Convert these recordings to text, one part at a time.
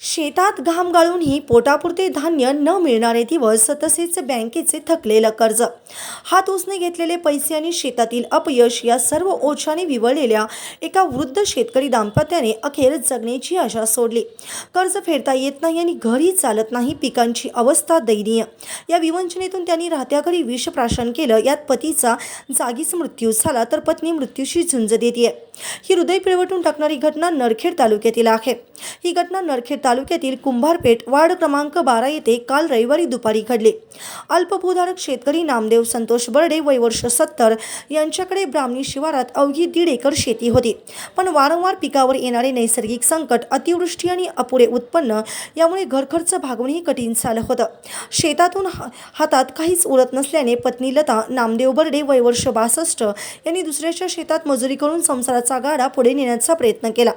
शेतात घाम गाळूनही पोटापुरते धान्य न मिळणारे दिवस तसेच बँकेचे थकलेलं कर्ज. हात उसने घेतलेले पैसे आणि शेतातील अपयश या सर्व ओछाने विवळलेल्या एका वृद्ध शेतकरी दाम्पत्याने अखेर जगण्याची आशा सोडली. कर्ज फेडता येत नाही आणि घरी चालत नाही पिकांची अवस्था दयनीय. या विवंचनेतून त्यांनी राहत्या घरी विषप्राशन केलं. यात पतीचा जागीच मृत्यू झाला तर पत्नी मृत्यूशी झुंज देते ही हृदय पिळवटून टाकणारी घटना नरखेड तालुक्यातील आहे. ही घटना नरखेड तालुक्यातील कुंभारपेठ वार्ड क्रमांक बारा येथे काल रविवारी दुपारी घडले. अल्पभूधारक शेतकरी नामदेव संतोष बर्डे वय वर्ष सत्तर यांच्याकडे ब्राह्मणी शिवारात अवघी दीड एकर शेती होती. पण वारंवार पिकावर येणारे नैसर्गिक संकट अतिवृष्टी आणि अपुरे उत्पन्न यामुळे घरखर्च भागवणेही कठीण झालं होतं. शेतातून हा- हातात काहीच उरत नसल्याने पत्नी लता नामदेव बर्डे वय वर्ष बासष्ट यांनी दुसऱ्याच्या शेतात मजुरी करून संसाराचा गाडा पुढे नेण्याचा प्रयत्न केला.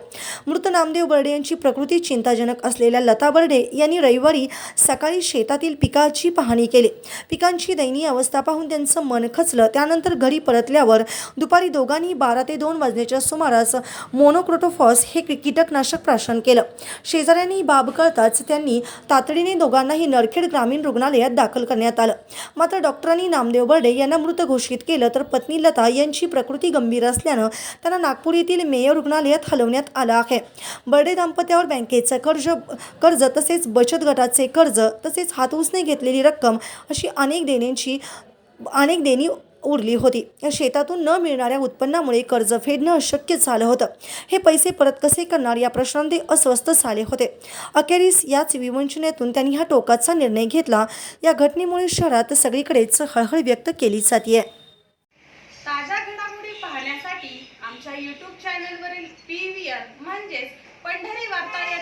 मृत नामदेव बर्डे यांची प्रकृती चिंताजनक असलेल्या लता बर्डे यांनी रविवारी सकाळी शेतातील पिकाची पाहणी केली. पिकांची दयनीय अवस्था पाहून त्यांचं मन खचलं. त्यानंतर घरी परतल्यावर दुपारी दोघांनी बारा ते दोन वाजण्याच्या सुमारास मोनोक्रोटोफॉस हे कीटकनाशक प्राशन केलं. शेजाऱ्यांनी बाब कळताच त्यांनी तातडीने दोघांनाही नरखेड ग्रामीण रुग्णालयात दाखल करण्यात आलं. मात्र डॉक्टरांनी नामदेव बर्डे यांना मृत घोषित केलं तर पत्नी लता यांची प्रकृती गंभीर असल्यानं त्यांना नागपूर येथील मेयर रुग्णालयात हलवण्यात आलं आहे. बर्डे दाम्पत्यावर बँकेचं कर्ज कर्ज तसेच बचत गटाचे कर्ज तसेच हातूसने घेतलेली रक्कम अशी अनेक देण्यांची अनेक देणी उरली होती. या शेतातून न मिळणाऱ्या उत्पन्नामुळे कर्ज फेडणं अशक्य झालं होतं. हे पैसे परत कसे करणार या प्रश्नांमध्ये अस्वस्थ झाले होते. अखेरीस याच विवंचनेतून त्यांनी हा टोकाचा निर्णय घेतला. या घटनेमुळे शहरात सगळीकडेच हळहळ व्यक्त केली जाते ताज्या घडामोडी पाहण्यासाठी आमच्या यूट्यूब चॅनलवरील पी व्ही आर म्हणजेच पंढरी वार्ता या